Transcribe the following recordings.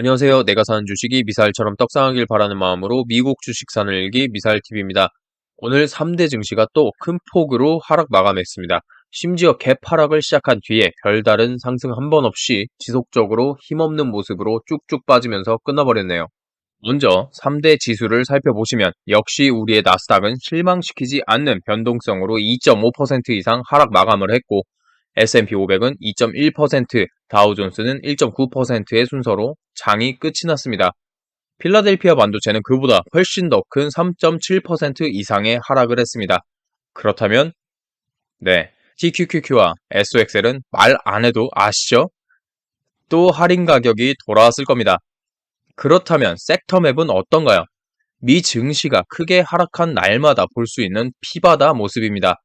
안녕하세요. 내가 사는 주식이 미사일처럼 떡상하길 바라는 마음으로 미국 주식 사는 일기 미사일TV입니다. 오늘 3대 증시가 또 큰 폭으로 하락 마감했습니다. 심지어 갭 하락을 시작한 뒤에 별다른 상승 한 번 없이 지속적으로 힘없는 모습으로 쭉쭉 빠지면서 끝나버렸네요. 먼저 3대 지수를 살펴보시면 역시 우리의 나스닥은 실망시키지 않는 변동성으로 2.5% 이상 하락 마감을 했고 S&P 500은 2.1%, 다우존스는 1.9%의 순서로 장이 끝이 났습니다. 필라델피아 반도체는 그보다 훨씬 더 큰 3.7% 이상의 하락을 했습니다. 그렇다면 네, TQQQ와 SOXL은 말 안 해도 아시죠? 또 할인 가격이 돌아왔을 겁니다. 그렇다면 섹터 맵은 어떤가요? 미 증시가 크게 하락한 날마다 볼 수 있는 피바다 모습입니다.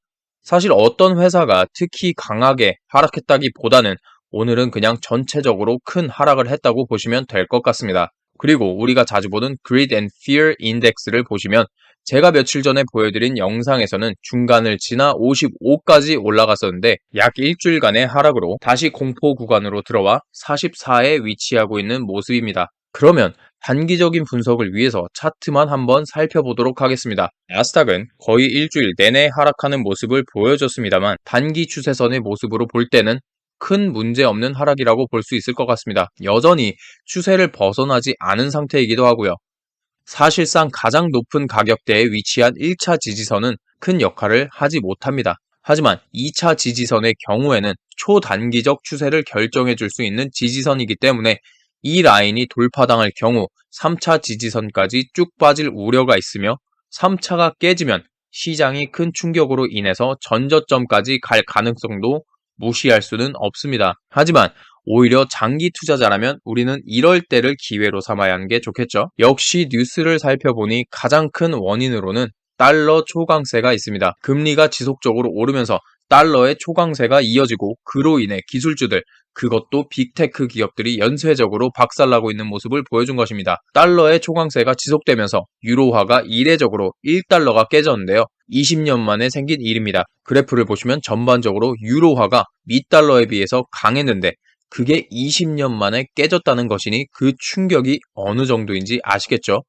사실 어떤 회사가 특히 강하게 하락했다기보다는 오늘은 그냥 전체적으로 큰 하락을 했다고 보시면 될 것 같습니다. 그리고 우리가 자주 보는 Greed and Fear Index를 보시면 제가 며칠 전에 보여드린 영상에서는 중간을 지나 55까지 올라갔었는데 약 일주일간의 하락으로 다시 공포 구간으로 들어와 44에 위치하고 있는 모습입니다. 그러면 단기적인 분석을 위해서 차트만 한번 살펴보도록 하겠습니다. 나스닥은 거의 일주일 내내 하락하는 모습을 보여줬습니다만 단기 추세선의 모습으로 볼 때는 큰 문제 없는 하락이라고 볼 수 있을 것 같습니다. 여전히 추세를 벗어나지 않은 상태이기도 하고요. 사실상 가장 높은 가격대에 위치한 1차 지지선은 큰 역할을 하지 못합니다. 하지만 2차 지지선의 경우에는 초단기적 추세를 결정해 줄 수 있는 지지선이기 때문에 이 라인이 돌파당할 경우 3차 지지선까지 쭉 빠질 우려가 있으며 3차가 깨지면 시장이 큰 충격으로 인해서 전저점까지 갈 가능성도 무시할 수는 없습니다. 하지만 오히려 장기 투자자라면 우리는 이럴 때를 기회로 삼아야 하는 게 좋겠죠. 역시 뉴스를 살펴보니 가장 큰 원인으로는 달러 초강세가 있습니다. 금리가 지속적으로 오르면서 달러의 초강세가 이어지고 그로 인해 기술주들, 그것도 빅테크 기업들이 연쇄적으로 박살나고 있는 모습을 보여준 것입니다. 달러의 초강세가 지속되면서 유로화가 이례적으로 1달러가 깨졌는데요. 20년 만에 생긴 일입니다. 그래프를 보시면 전반적으로 유로화가 미달러에 비해서 강했는데 그게 20년 만에 깨졌다는 것이니 그 충격이 어느 정도인지 아시겠죠?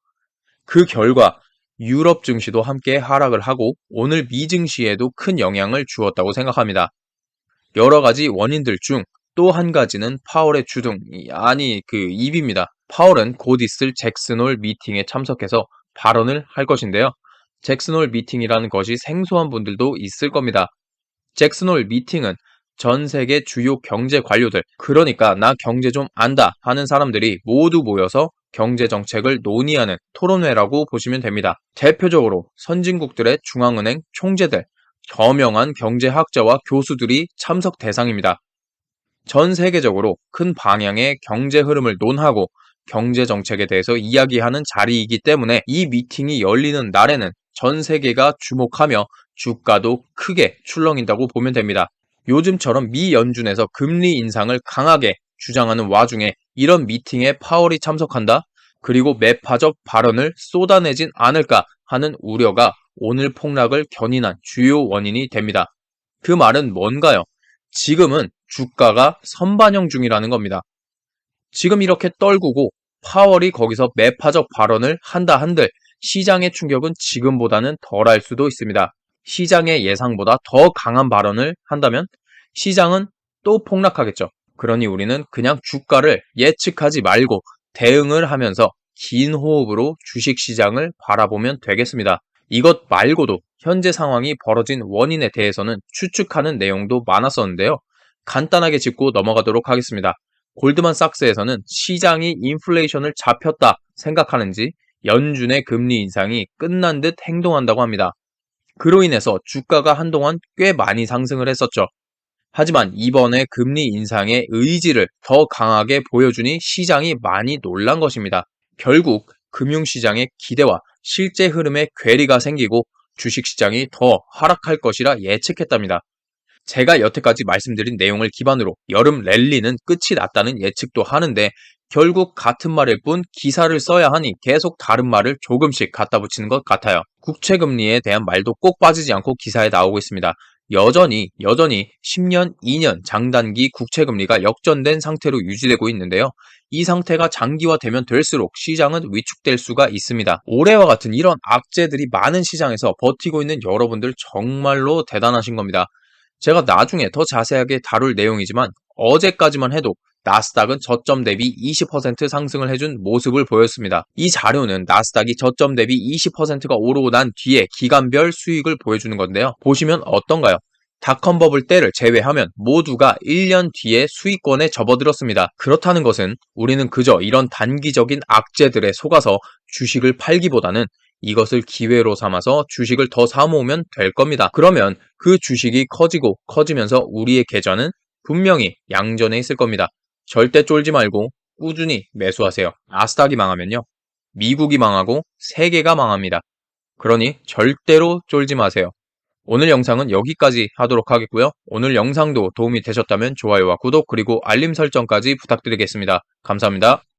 그 결과 유럽 증시도 함께 하락을 하고 오늘 미 증시에도 큰 영향을 주었다고 생각합니다. 여러 가지 원인들 중 또 한 가지는 파월의 주둥, 아니 그 입입니다. 파월은 곧 있을 잭슨홀 미팅에 참석해서 발언을 할 것인데요. 잭슨홀 미팅이라는 것이 생소한 분들도 있을 겁니다. 잭슨홀 미팅은 전 세계 주요 경제 관료들, 그러니까 나 경제 좀 안다 하는 사람들이 모두 모여서 경제 정책을 논의하는 토론회라고 보시면 됩니다. 대표적으로 선진국들의 중앙은행 총재들, 저명한 경제학자와 교수들이 참석 대상입니다. 전 세계적으로 큰 방향의 경제 흐름을 논하고 경제 정책에 대해서 이야기하는 자리이기 때문에 이 미팅이 열리는 날에는 전 세계가 주목하며 주가도 크게 출렁인다고 보면 됩니다. 요즘처럼 미 연준에서 금리 인상을 강하게 주장하는 와중에 이런 미팅에 파월이 참석한다? 그리고 매파적 발언을 쏟아내진 않을까 하는 우려가 오늘 폭락을 견인한 주요 원인이 됩니다. 그 말은 뭔가요? 지금은 주가가 선반영 중이라는 겁니다. 지금 이렇게 떨구고 파월이 거기서 매파적 발언을 한다 한들 시장의 충격은 지금보다는 덜할 수도 있습니다. 시장의 예상보다 더 강한 발언을 한다면 시장은 또 폭락하겠죠. 그러니 우리는 그냥 주가를 예측하지 말고 대응을 하면서 긴 호흡으로 주식 시장을 바라보면 되겠습니다. 이것 말고도 현재 상황이 벌어진 원인에 대해서는 추측하는 내용도 많았었는데요. 간단하게 짚고 넘어가도록 하겠습니다. 골드만삭스에서는 시장이 인플레이션을 잡혔다 생각하는지 연준의 금리 인상이 끝난 듯 행동한다고 합니다. 그로 인해서 주가가 한동안 꽤 많이 상승을 했었죠. 하지만 이번에 금리 인상의 의지를 더 강하게 보여주니 시장이 많이 놀란 것입니다. 결국 금융시장의 기대와 실제 흐름에 괴리가 생기고 주식시장이 더 하락할 것이라 예측했답니다. 제가 여태까지 말씀드린 내용을 기반으로 여름 랠리는 끝이 났다는 예측도 하는데 결국 같은 말일 뿐 기사를 써야 하니 계속 다른 말을 조금씩 갖다 붙이는 것 같아요. 국채금리에 대한 말도 꼭 빠지지 않고 기사에 나오고 있습니다. 여전히 여전히 10년, 2년 장단기 국채 금리가 역전된 상태로 유지되고 있는데요. 이 상태가 장기화되면 될수록 시장은 위축될 수가 있습니다. 올해와 같은 이런 악재들이 많은 시장에서 버티고 있는 여러분들 정말로 대단하신 겁니다. 제가 나중에 더 자세하게 다룰 내용이지만 어제까지만 해도 나스닥은 저점 대비 20% 상승을 해준 모습을 보였습니다. 이 자료는 나스닥이 저점 대비 20%가 오르고 난 뒤에 기간별 수익을 보여주는 건데요. 보시면 어떤가요? 닷컴 버블 때를 제외하면 모두가 1년 뒤에 수익권에 접어들었습니다. 그렇다는 것은 우리는 그저 이런 단기적인 악재들에 속아서 주식을 팔기보다는 이것을 기회로 삼아서 주식을 더 사모으면 될 겁니다. 그러면 그 주식이 커지고 커지면서 우리의 계좌는 분명히 양전에 있을 겁니다. 절대 쫄지 말고 꾸준히 매수하세요. 나스닥이 망하면요. 미국이 망하고 세계가 망합니다. 그러니 절대로 쫄지 마세요. 오늘 영상은 여기까지 하도록 하겠고요. 오늘 영상도 도움이 되셨다면 좋아요와 구독 그리고 알림 설정까지 부탁드리겠습니다. 감사합니다.